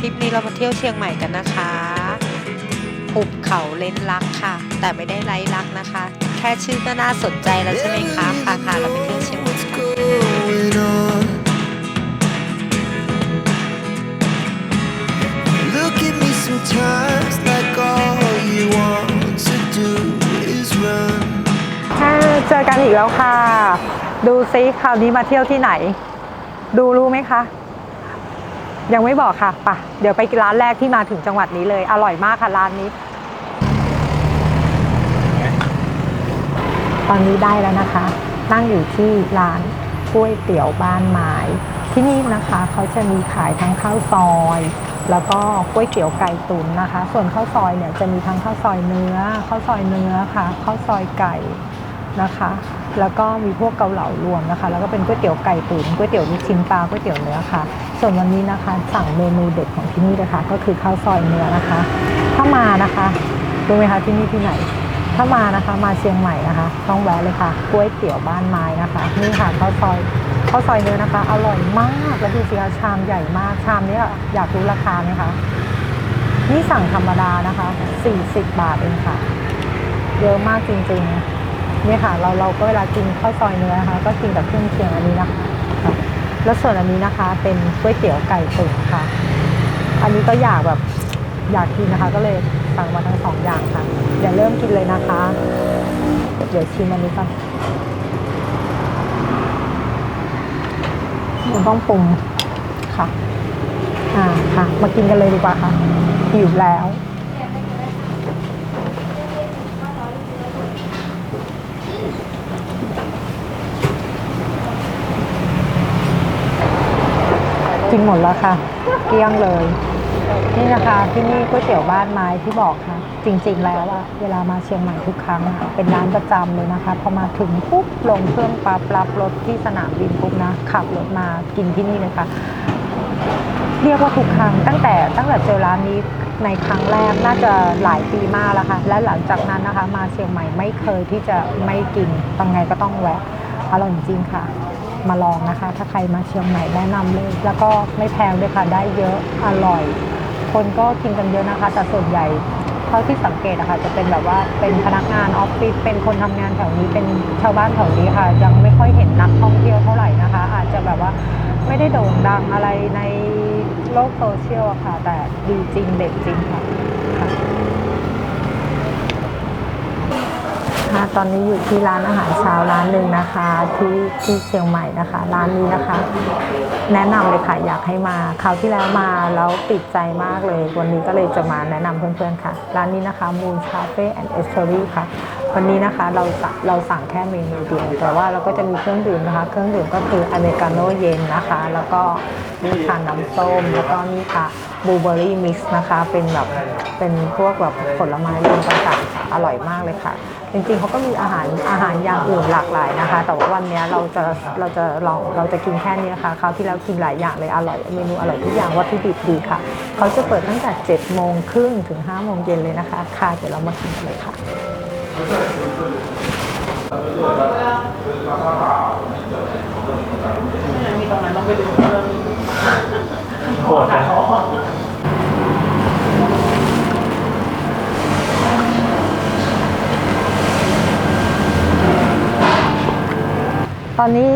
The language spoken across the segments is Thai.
ทริปนี้เรามาเที่ยวเชียงใหม่กันนะคะหุบเขาเล้นลักค่ะ แต่ไม่ได้ไร้ลักนะคะ แค่ชื่อก็น่าสนใจแล้วใช่ไหมคะพาค่ะเราไปเที่ยวเชียงใหม่ What's กัน going on? Look at me sometimes like all you want to do is run. อ่าเจอกันอีกแล้วค่ะ ดูซิคราวนี้มาเที่ยวที่ไหน ดูรู้ไหมคะ ยังไม่บอกค่ะปะเดี๋ยวไปร้านแรกที่มาถึงจังหวัดนี้เลย อร่อยมากค่ะร้านนี้ ตอนนี้ได้แล้วนะคะ นั่งอยู่ที่ร้านก๋วยเตี๋ยวบ้านไม้ที่นี่นะคะเขาจะมีขายทั้งข้าวซอย แล้วก็ก๋วยเตี๋ยวไก่ตุ๋นนะคะ ส่วนข้าวซอยเนี่ยจะมีทั้งข้าวซอยเนื้อข้าวซอยเนื้อค่ะข้าวซอยไก่ นะคะ แล้วก็มีพวกเกาเหลารวมนะคะ แล้วก็เป็นก๋วยเตี๋ยวไก่ตุ๋นก๋วยเตี๋ยวลูกชิ้นปลาก๋วยเตี๋ยวเนื้อค่ะ ส่วนวันนี้นะคะสั่งเมนูเด็ดของที่นี่เลยค่ะก็คือข้าวซอยเนื้อนะคะ ถ้ามานะคะรู้ไหมคะที่นี่ที่ไหน ถ้ามานะคะมาเชียงใหม่นะคะ ต้องแวะเลยค่ะก๋วยเตี๋ยวบ้านไม้นะคะนี่ค่ะข้าวซอยข้าวซอยเนื้อนะคะ อร่อยมากแล้วดูสิคะชามใหญ่มากชามนี้อยากรู้ราคาไหมคะนี่สั่งธรรมดานะคะ 40 บาทเองค่ะ เยอะมากจริงๆ นี่ค่ะ เราเราก็เวลากินข้าวซอยเนื้อนะคะ ก็กินกับเครื่องเคียงอันนี้นะคะค่ะแล้วส่วนอันนี้นะคะ เป็นก๋วยเตี๋ยวไก่ตุ๋นค่ะ อันนี้ก็อยากแบบอยากกินนะคะ ก็เลยสั่งมาทั้งสองอย่างค่ะเดี๋ยวเริ่มกินเลยนะคะ เดี๋ยวชิมอันนี้ก่อนมันต้องปรุงค่ะ อ่าค่ะ มากินกันเลยดีกว่าค่ะหิวแล้ว กินหมดแล้วค่ะ เกลี้ยงเลย นี่นะคะที่นี่ก๋วยเตี๋ยวบ้านไม้ที่บอกค่ะ จริงๆแล้วอะเวลามาเชียงใหม่ทุกครั้งอะเป็นร้านประจำเลยนะคะพอมาถึงปุ๊บลงเครื่องปั๊บรับรถที่สนามบินปุ๊บนะขับรถมากินที่นี่เลยค่ะเรียกว่าทุกครั้งตั้งแต่ตั้งแต่เจอร้านนี้ในครั้งแรกน่าจะหลายปีมากแล้วค่ะ และหลังจากนั้นนะคะ มาเชียงใหม่ไม่เคยที่จะไม่กินยังไงก็ต้องแวะอร่อยจริงค่ะ มาลองนะคะ ถ้าใครมาเชียงใหม่แนะนำเลย แล้วก็ไม่แพงด้วยค่ะ ได้เยอะ อร่อย คนก็กินกันเยอะนะคะ แต่ส่วนใหญ่เท่าที่สังเกตนะคะ จะเป็นแบบว่าเป็นพนักงานออฟฟิศ เป็นคนทำงานแถวนี้ เป็นชาวบ้านแถวนี้ค่ะ ยังไม่ค่อยเห็นนักท่องเที่ยวเท่าไหร่นะคะ อาจจะแบบว่าไม่ได้โด่งดังอะไรในโลกโซเชียลอะค่ะ แต่ดีจริงเด็ดจริงค่ะค่ะ คะ ตอนนี้อยู่ที่ร้านอาหารเช้าร้านหนึ่งนะคะ ที่ที่เชียงใหม่นะคะ ร้านนี้นะคะ แนะนำเลยค่ะอยากให้มาคราวที่แล้วมาแล้วติดใจมากเลย วันนี้ก็เลยจะมาแนะนำเพื่อนๆค่ะ ร้านนี้นะคะ Moon Cafe and e s t o r y ค่ะ วันนี้นะคะเราสั่งเราสั่งแค่เมนูเดียวแต่ว่าเราก็จะมีเครื่องดื่มนะคะ เครื่องดื่มก็คืออเมริกาโน่เย็นนะคะ แล้วก็นี่ค่ะน้ำส้มแล้วก็นี่ค่ะบลูเบอร์รี่มิกซ์นะคะ เป็นแบบเป็นพวกแบบผลไม้รวมต่างๆค่ะ อร่อยมากเลยค่ะ จริงๆเขาก็มีอาหารอาหารอย่างอื่นหลากหลายนะคะ แต่ว่าวันนี้เราจะเราจะลองเราจะกินแค่นี้ค่ะคราวที่แล้วกินหลายอย่างเลยอร่อยเมนูอร่อยทุกอย่างวัตถุดิบดีค่ะเขาจะเปิดตั้งแต่7โมงครึ่งถึง5โมงเย็นเลยนะคะค่ะเดี๋ยวเรามากินกันเลยค่ะตอ ตอนนี้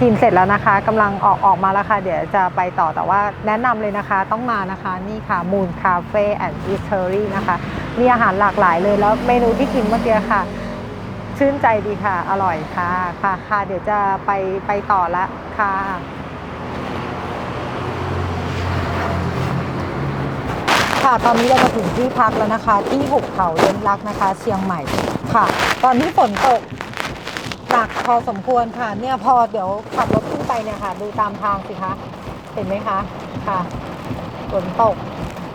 กินเสร็จแล้วนะคะกำลังออกออกมาแล้วค่ะ เดี๋ยวจะไปต่อแต่ว่าแนะนำเลยนะคะต้องมานะคะนี่ค่ะ Moon Cafe and Eatery นะคะมีอาหารหลากหลายเลยแล้วเมนูที่กินเมื่อกี้ค่ะ ชื่นใจดีค่ะ อร่อยค่ะค่ะค่ะเดี๋ยวจะไปไปต่อละค่ะค่ะตอนนี้เรามาถึงที่พักแล้วนะคะ ที่หุบเขาเล้นลักนะคะ เชียงใหม่ค่ะ ตอนนี้ฝนตก หนักพอสมควรค่ะ เนี่ยพอเดี๋ยวขับรถขึ้นไปเนี่ยค่ะ ดูตามทางสิคะเห็นไหมคะค่ะฝนตก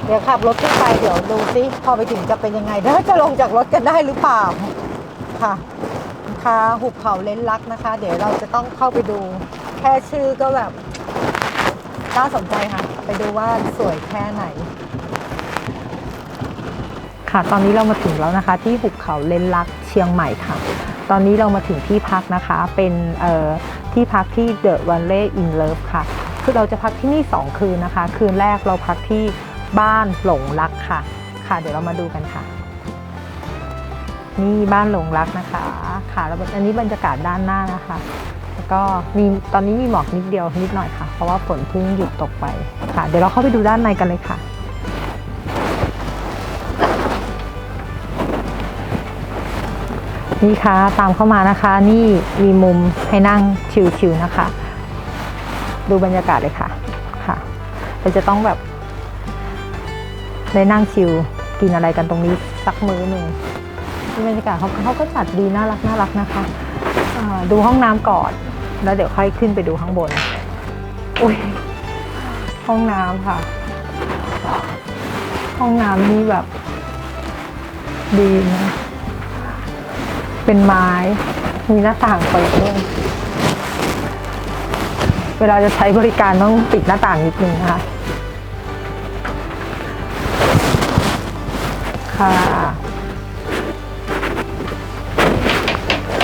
เดี๋ยวขับรถขึ้นไปเดี๋ยวดูซิพอไปถึงจะเป็นยังไงเด้อจะลงจากรถกันได้หรือเปล่าค่ะค่ะหุบเขาเล้นลักนะคะ เดี๋ยวเราจะต้องเข้าไปดูแค่ชื่อก็แบบน่าสนใจค่ะ ไปดูว่าสวยแค่ไหน ค่ะตอนนี้เรามาถึงแล้วนะคะ ที่หุบเขาเลนลักเชียงใหม่ค่ะ ตอนนี้เรามาถึงที่พักนะคะ เป็นที่พักที่ The Valley in Love ค่ะ คือเราจะพักที่นี่ 2 คืนนะคะ คืนแรกเราพักที่บ้านหลงรักค่ะ ค่ะ เดี๋ยวเรามาดูกันค่ะ นี่บ้านหลงรักนะคะ ค่ะ แล้วอันนี้บรรยากาศด้านหน้านะคะ แล้วก็มีตอนนี้มีหมอกนิดเดียวนิดหน่อยค่ะ เพราะว่าฝนเพิ่งหยุดตกไปค่ะ เดี๋ยวเราเข้าไปดูด้านในกันเลยค่ะ นี่ค่ะตามเข้ามานะคะ นี่มีมุมให้นั่งชิลๆนะคะ ดูบรรยากาศเลยค่ะค่ะ เราจะต้องแบบได้นั่งชิลกินอะไรกันตรงนี้สักมื้อหนึ่งบรรยากาศเขาเขาก็จัดดีน่ารักน่ารักนะคะดูห้องน้ำก่อน แล้วเดี๋ยวค่อยขึ้นไปดูข้างบนอุ้ยห้องน้ำค่ะ ห้องน้ำนี่แบบดีนะ เป็นไม้ มีหน้าต่างเปิดด้วยเวลาจะใช้บริการต้องปิดหน้าต่างนิดนึงนะคะ ค่ะ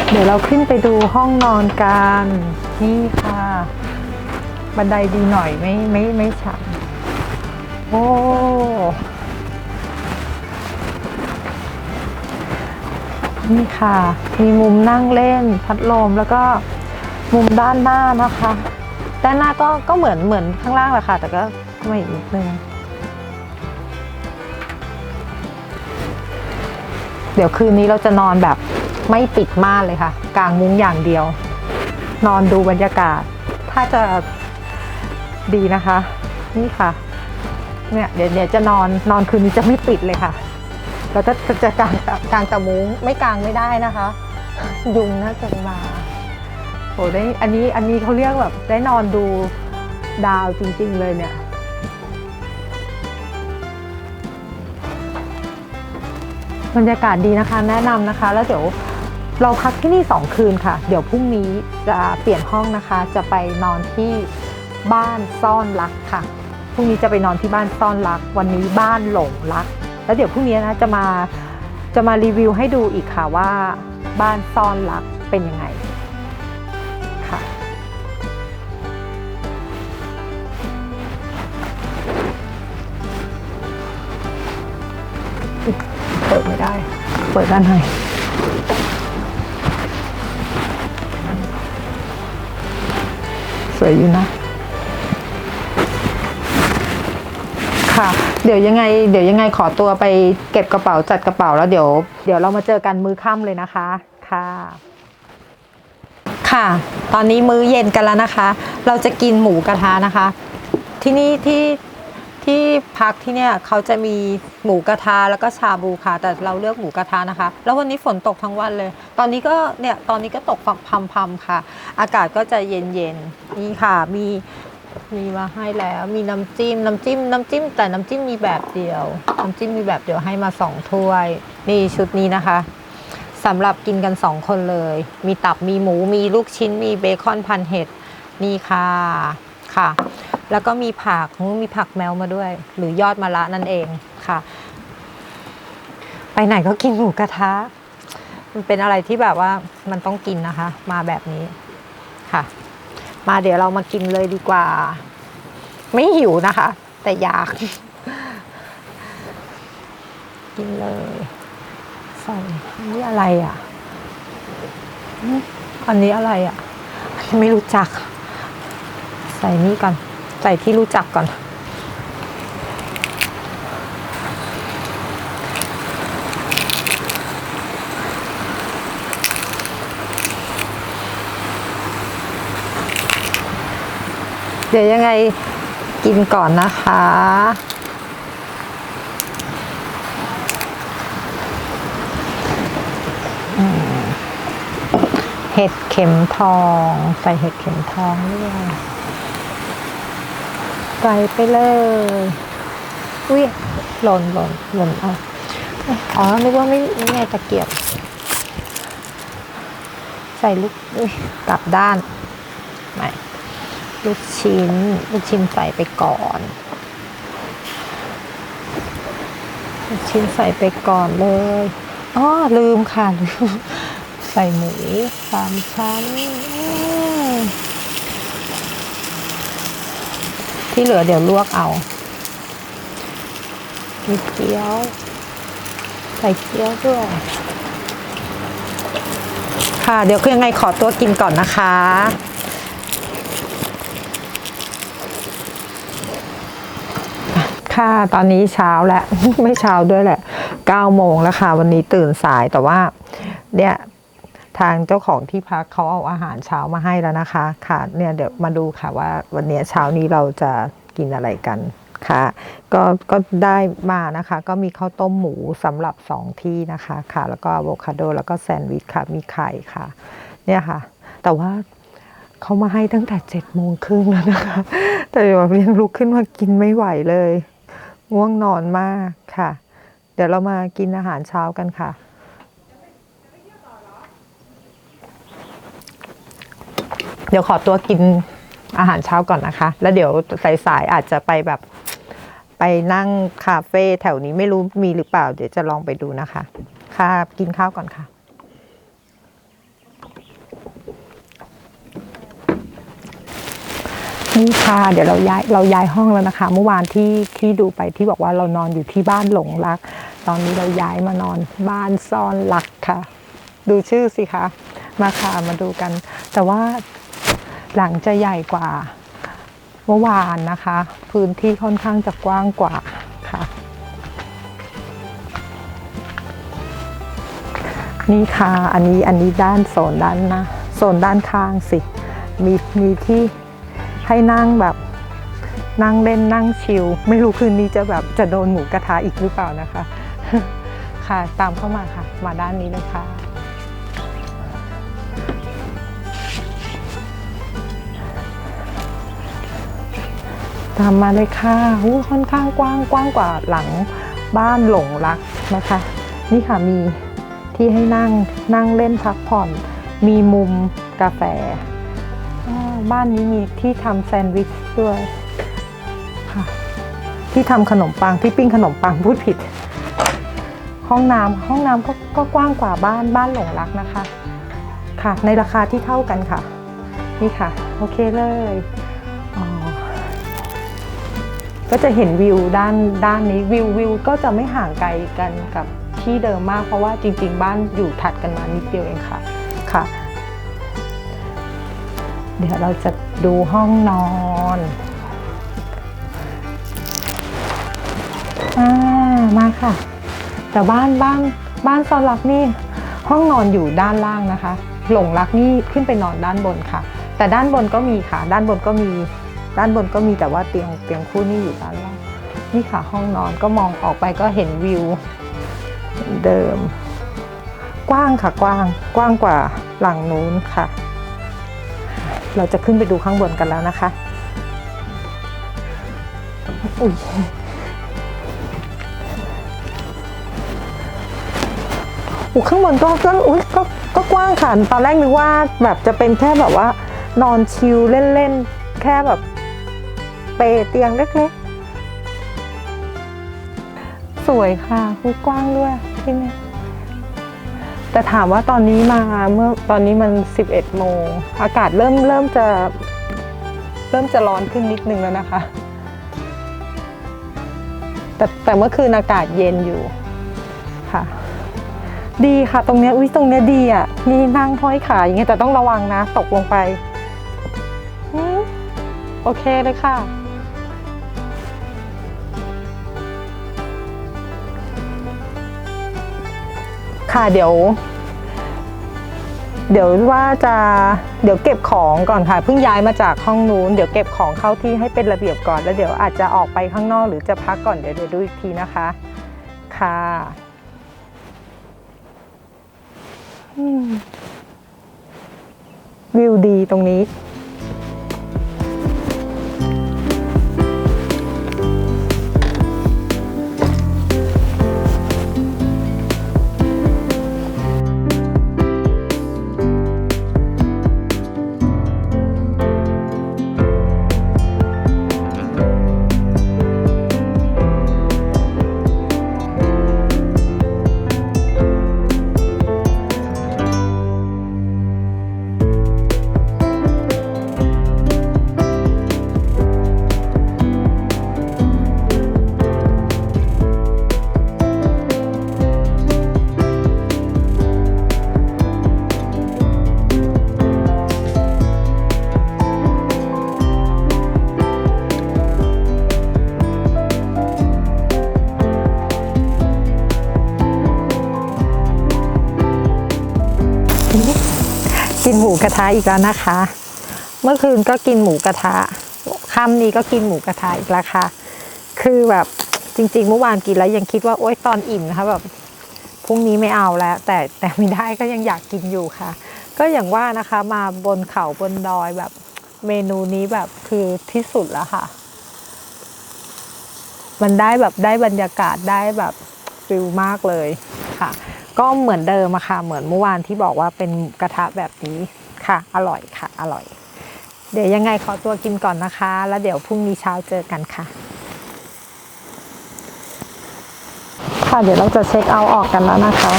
เดี๋ยวเราขึ้นไปดูห้องนอนกัน นี่ค่ะ บันไดดีหน่อยไม่ไม่ไม่ชันโอ้ นี่ค่ะ มีมุมนั่งเล่น พัดลมแล้วก็มุมด้านหน้านะคะ ด้านหน้าก็ก็เหมือนเหมือนข้างล่างแหละค่ะ แต่ก็มาอีกนิดนึงเดี๋ยวคืนนี้เราจะนอนแบบไม่ปิดม่านเลยค่ะ กลางมุ้งอย่างเดียว นอนดูบรรยากาศ ถ้าจะดีนะคะ นี่ค่ะ เนี่ยเดี๋ยวเดี๋ยวจะนอนนอนคืนนี้จะไม่ปิดเลยค่ะ เราจะจะกางกางตะมุ้งไม่กางไม่ได้นะคะ ยุงน่าจะมาโหได้อันนี้อันนี้เขาเรียกแบบได้นอนดูดาวจริง ๆ เลยเนี่ยบรรยากาศดีนะคะแนะนำนะคะ แล้วเดี๋ยวเราพักที่นี่ 2 คืนค่ะ เดี๋ยวพรุ่งนี้จะเปลี่ยนห้องนะคะ จะไปนอนที่บ้านซ่อนรักค่ะพรุ่งนี้จะไปนอนที่บ้านซ่อนรัก วันนี้บ้านหลงรัก แล้วเดี๋ยวพรุ่งนี้นะจะมาจะมารีวิวให้ดูอีกค่ะว่าบ้านซ่อนรักเป็นยังไงค่ะ เปิดไม่ได้ เปิดด้านในสวยอยู่นะ เดี๋ยวยังไงเดี๋ยวยังไงขอตัวไปเก็บกระเป๋าจัดกระเป๋าแล้วเดี๋ยว เดี๋ยวเรามาเจอกันมือค่ำเลยนะคะค่ะ ค่ะ ตอนนี้มื้อเย็นกันแล้วนะคะ เราจะกินหมูกระทะนะคะ ที่นี่ที่ที่พักที่เนี่ยเขาจะมีหมูกระทะแล้วก็ชาบูค่ะ แต่เราเลือกหมูกระทะนะคะ แล้ววันนี้ฝนตกทั้งวันเลย ตอนนี้ก็เนี่ยตอนนี้ก็ตกพำๆค่ะ อากาศก็จะเย็นๆนี่ค่ะมี มีมาให้แล้วมีน้ำจิ้มน้ำจิ้มน้ำจิ้มแต่น้ำจิ้มมีแบบเดียว น้ำจิ้มมีแบบเดียวให้มาสองถ้วย นี่ชุดนี้นะคะสำหรับกินกันสองคนเลย มีตับมีหมูมีลูกชิ้นมีเบคอนพันเห็ดนี่ค่ะค่ะ แล้วก็มีผักมีผักแมวมาด้วย หรือยอดมะระนั่นเองค่ะ ไปไหนก็กินหมูกระทะมันเป็นอะไรที่แบบว่ามันต้องกินนะคะ มาแบบนี้ค่ะ มาเดี๋ยวเรามากินเลยดีกว่า ไม่หิวนะคะ แต่อยาก กินเลยใส่อันนี้อะไรอะ อันนี้อะไรอะ ไม่รู้จัก ใส่นี่ก่อน ใส่ที่รู้จักก่อน เดี๋ยวยังไงกินก่อนนะคะ เห็ดเข็มทอง ใส่เห็ดเข็มทองด้วยใส่ไปเลยอุ้ยหล่นหล่นหล่นเอาอ๋อนึกว่าไม่ไม่ไงตะเกียบ ใส่ลูกกลับด้าน ลูกชิ้น ลูกชิ้นใส่ไปก่อน ลูกชิ้นใส่ไปก่อนเลยอ๋อลืมค่ะลืมใส่หมูสามชั้น ที่เหลือเดี๋ยวลวกเอามีเกี๊ยวใส่เกี๊ยวด้วยค่ะ เดี๋ยวคือยังไงขอตัวกินก่อนนะคะ ค่ะตอนนี้เช้าแล้ว ไม่เช้าด้วยแหละ9โมงแล้วค่ะ วันนี้ตื่นสายแต่ว่า เนี่ยทางเจ้าของที่พักเขาเอาอาหารเช้ามาให้แล้วนะคะ ค่ะ เนี่ยเดี๋ยวมาดูค่ะว่าวันนี้เช้านี้เราจะกินอะไรกันค่ะ ก็ก็ได้มานะคะ ก็มีข้าวต้มหมูสำหรับสองที่นะคะค่ะ แล้วก็อะโวคาโดแล้วก็แซนด์วิชค่ะ มีไข่ค่ะ เนี่ยค่ะ แต่ว่าเขามาให้ตั้งแต่เจ็ดโมงครึ่งแล้วนะคะ แต่แบบยังลุกขึ้นมากินไม่ไหวเลย ง่วงนอนมากค่ะ เดี๋ยวเรามากินอาหารเช้ากันค่ะ เดี๋ยวขอตัวกินอาหารเช้าก่อนนะคะ แล้วเดี๋ยวสายๆอาจจะไปแบบไปนั่งคาเฟ่แถวนี้ไม่รู้มีหรือเปล่า เดี๋ยวจะลองไปดูนะคะ ค่ะกินข้าวก่อนค่ะ นี่ค่ะเดี๋ยวเราย้ายเราย้ายห้องแล้วนะคะ เมื่อวานที่ที่ดูไปที่บอกว่าเรานอนอยู่ที่บ้านหลงรัก ตอนนี้เราย้ายมานอนบ้านซ่อนรักค่ะ ดูชื่อสิคะมาค่ะมาดูกัน แต่ว่าหลังจะใหญ่กว่าเมื่อวานนะคะ พื้นที่ค่อนข้างจะกว้างกว่าค่ะ นี่ค่ะอันนี้อันนี้ด้านโซนด้านนะโซนด้านข้างสิ มีมีที่ ให้นั่งแบบนั่งเล่นนั่งชิล ไม่รู้คืนนี้จะแบบจะโดนหมูกระทะอีกหรือเปล่านะคะ ค่ะตามเข้ามาค่ะ มาด้านนี้เลยค่ะตามมาเลยค่ะอู้ค่อนข้างกว้างกว้างกว่าหลังบ้านหลงรักนะคะ นี่ค่ะมีที่ให้นั่งนั่งเล่นพักผ่อน มีมุมกาแฟ บ้านนี้มีที่ทำแซนด์วิชด้วยค่ะที่ทำขนมปังที่ปิ้งขนมปังพูดผิด ห้องน้ำห้องน้ำก็ก็กว้างกว่าบ้านบ้านหลงรักนะคะ ค่ะ ในราคาที่เท่ากันค่ะ นี่ค่ะ โอเคเลยก็จะเห็นวิวด้านด้านนี้วิววิวก็จะไม่ห่างไกลกันกับที่เดิมมากเพราะว่าจริง ๆ บ้านอยู่ถัดกันมานิดเดียวเองค่ะค่ะ เดี๋ยวเราจะดูห้องนอนอ่ามาค่ะ แต่บ้านบ้านบ้านซอนรักนี่ห้องนอนอยู่ด้านล่างนะคะ หลงรักนี่ขึ้นไปนอนด้านบนค่ะ แต่ด้านบนก็มีค่ะ ด้านบนก็มี ด้านบนก็มีแต่ว่าเตียงเตียงคู่นี่อยู่ด้านล่าง นี่ค่ะห้องนอนก็มองออกไปก็เห็นวิวเหมือนเดิม กว้างค่ะกว้างกว้างกว่าหลังนู้นค่ะ เราจะขึ้นไปดูข้างบนกันแล้วนะคะ อุ้ยอูข้างบนก็ก็อุ้ยก็ก็กว้างค่ะตอนแรกนึกว่าแบบจะเป็นแค่แบบว่านอนชิลเล่นๆ แค่แบบเปเตียงเล็กๆ สวยค่ะคือกว้างด้วยที่นี่ แต่ถามว่าตอนนี้มาเมื่อตอนนี้มัน 11 โมง อากาศเริ่มเริ่มจะเริ่มจะร้อนขึ้นนิดนึงแล้วนะคะ แต่แต่เมื่อคืนอากาศเย็นอยู่ค่ะ ดีค่ะตรงเนี้ยอุ้ยตรงเนี้ยดีอะมีนั่งห้อยขาอย่างเงี้ยแต่ต้องระวังนะ ตกลงไปโอเคเลยค่ะ ค่ะเดี๋ยว เดี๋ยวว่าจะเดี๋ยวเก็บของก่อนค่ะเพิ่งย้ายมาจากห้องนู้นเดี๋ยวเก็บของเข้าที่ให้เป็นระเบียบก่อน แล้วเดี๋ยวอาจจะออกไปข้างนอกหรือจะพักก่อนเดี๋ยวเดี๋ยวดูอีกทีนะคะค่ะวิวดีตรงนี้ กระทะอีกแล้วนะคะ เมื่อคืนก็กินหมูกระทะค่ำนี้ก็กินหมูกระทะอีกแล้วค่ะ คือแบบจริงๆเมื่อวานกินแล้วยังคิดว่าโอ๊ยตอนอิ่มนะคะแบบพรุ่งนี้ไม่เอาแล้ว แต่แต่ไม่ได้ก็ยังอยากกินอยู่ค่ะ ก็อย่างว่านะคะมาบนเขาบนดอยแบบเมนูนี้แบบคือที่สุดแล้วค่ะ มันได้แบบได้บรรยากาศได้แบบฟิลมากเลยค่ะ ก็เหมือนเดิมอะค่ะ เหมือนเมื่อวานที่บอกว่าเป็นกระทะแบบนี้ ค่ะ อร่อยค่ะ อร่อย เดี๋ยวยังไงขอตัวกินก่อนนะคะ แล้วเดี๋ยวพรุ่งนี้เช้าเจอกันค่ะ ค่ะเดี๋ยวเราจะเช็คเอาท์ออกกันแล้วนะคะ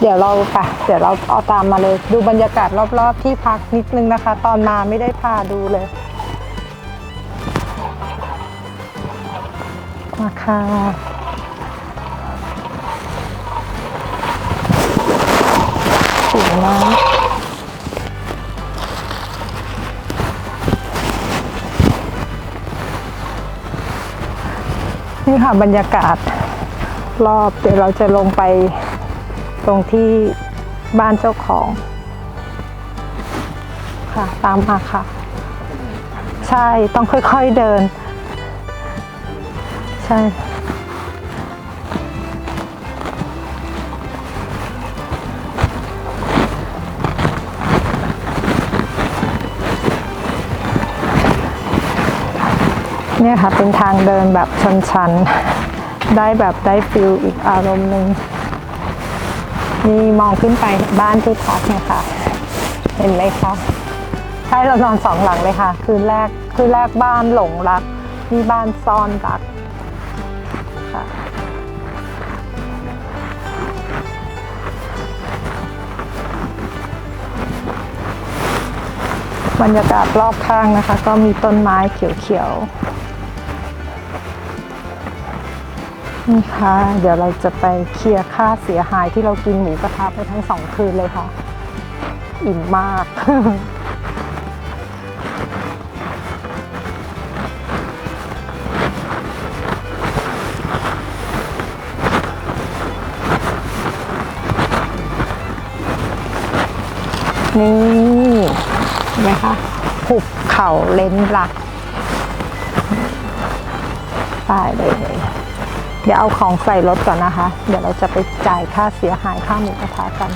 เดี๋ยวเราค่ะ เดี๋ยวเราเอาตามมาเลยดูบรรยากาศรอบๆที่พักนิดนึงนะคะ ตอนมาไม่ได้พาดูเลยมาค่ะสวยมา นี่ค่ะบรรยากาศรอบเดี๋ยวเราจะลงไปตรงที่บ้านเจ้าของ ค่ะตามมาค่ะ ใช่ต้องค่อยๆเดิน ใช่ เนี่ยค่ะเป็นทางเดินแบบชันๆ ได้แบบได้ฟิลอีกอารมณ์หนึ่งนี่มองขึ้นไปบ้านที่พักเนี่ยค่ะ เห็นไหมคะใช่เรานอนสองหลังเลยค่ะ คืนแรกคืนแรกบ้านหลงรักนี่บ้านซ่อนรักค่ะบรรยากาศรอบข้างนะคะ ก็มีต้นไม้เขียวๆ นี่ค่ะ เดี๋ยวเราจะไปเคลียร์ค่าเสียหายที่เรากินหมูกระทะไปทั้งสองคืนเลยค่ะ อิ่มมาก นี่เห็นไหมคะหุบเขาเลนหลักตายเลย เดี๋ยวเอาของใส่รถก่อนนะคะ เดี๋ยวเราจะไปจ่ายค่าเสียหายค่าหมูกระทะกัน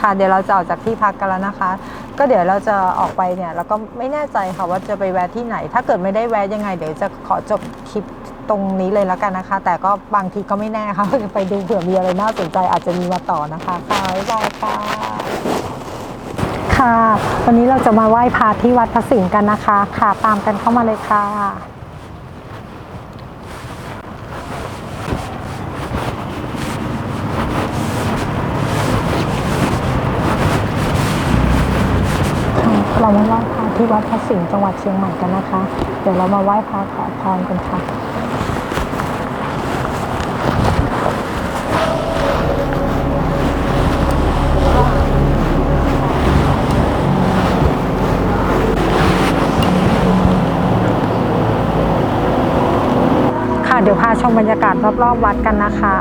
ค่ะเดี๋ยวเราจะออกจากที่พักกันแล้วนะคะ ก็เดี๋ยวเราจะออกไปเนี่ยแล้วก็ไม่แน่ใจค่ะว่าจะไปแวะที่ไหน ถ้าเกิดไม่ได้แวะยังไง เดี๋ยวจะขอจบคลิปตรงนี้เลยแล้วกันนะคะ แต่ก็บางทีก็ไม่แน่ค่ะไปดูเผื่อมีอะไรน่าสนใจอาจจะมีมาต่อนะคะค่ะบ๊ายบายค่ะ ค่ะ วันนี้เราจะมาไหว้พระที่วัดพระสิงห์กันนะคะ ค่ะ ตามกันเข้ามาเลยค่ะ เรามาไหว้พระที่วัดพระสิงห์จังหวัดเชียงใหม่กันนะคะ เดี๋ยวเรามาไหว้พระขอพรกันค่ะค่ะ เดี๋ยวพาชม บรรยากาศรอบๆวัดกันนะคะ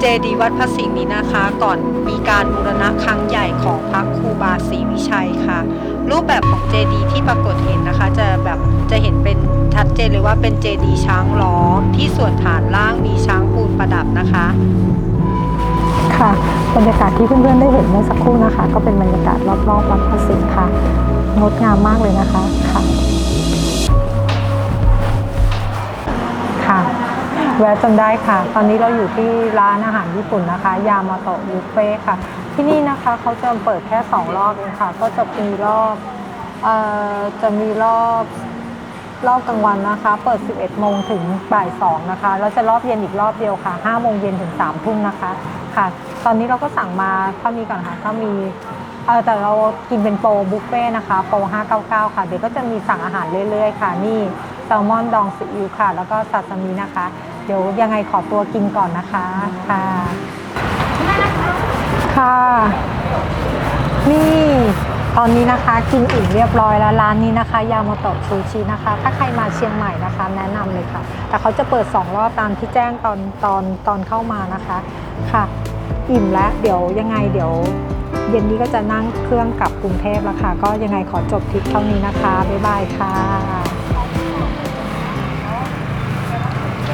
เจดีย์วัดพระสิงห์นี้นะคะ ก่อนมีการบูรณะครั้งใหญ่ของพระครูบาศรีวิชัยค่ะ รูปแบบของเจดีย์ที่ปรากฏเห็นนะคะ จะแบบจะเห็นเป็น ชัดเจนเลยว่าเป็นเจดีย์ช้างล้อมที่ส่วนฐานล่างมีช้างปูนประดับนะคะ ค่ะบรรยากาศที่เพื่อนๆได้เห็นเมื่อสักครู่นะคะ ก็เป็นบรรยากาศรอบๆวัดพระสิงห์ค่ะงดงามมากเลยนะคะค่ะค่ะแวะจนได้ค่ะ ตอนนี้เราอยู่ที่ร้านอาหารญี่ปุ่นนะคะ ยามาโตะบุฟเฟ่ค่ะ ที่นี่นะคะเขาจะเปิดแค่ 2 รอบเองค่ะ ก็จะมีรอบเอ่อจะมีรอบ รอบกลางวันนะคะ เปิด 11 โมงถึงบ่าย 2 นะคะ แล้วจะรอบเย็นอีกรอบเดียวค่ะ 5 โมงเย็นถึง 3 ทุ่มนะคะ ค่ะ ตอนนี้เราก็สั่งมาเท่านี้ก่อนค่ะก็มีเออแต่เรากินเป็นโปรบุฟเฟ่นะคะ โปร 599 ค่ะ เดี๋ยวก็จะมีสั่งอาหารเรื่อยๆ ค่ะ นี่แซลมอนดองซีอิ๊วค่ะ แล้วก็ซาซิมินะคะ เดี๋ยวยังไงขอตัวกินก่อนนะคะ ค่ะ ค่ะ นี่ ตอนนี้นะคะกินอิ่มเรียบร้อยแล้วร้านนี้นะคะ ยาโมโตะซูชินะคะ ถ้าใครมาเชียงใหม่นะคะ แนะนำเลยค่ะ แต่เขาจะเปิด 2 รอบตามที่แจ้งตอนตอนตอนเข้ามานะคะค่ะ อิ่มแล้วเดี๋ยวยังไงเดี๋ยว เย็นนี้ก็จะนั่งเครื่องกลับกรุงเทพแล้วค่ะ ก็ยังไงขอจบทริปเท่านี้นะคะบ๊ายบายค่ะ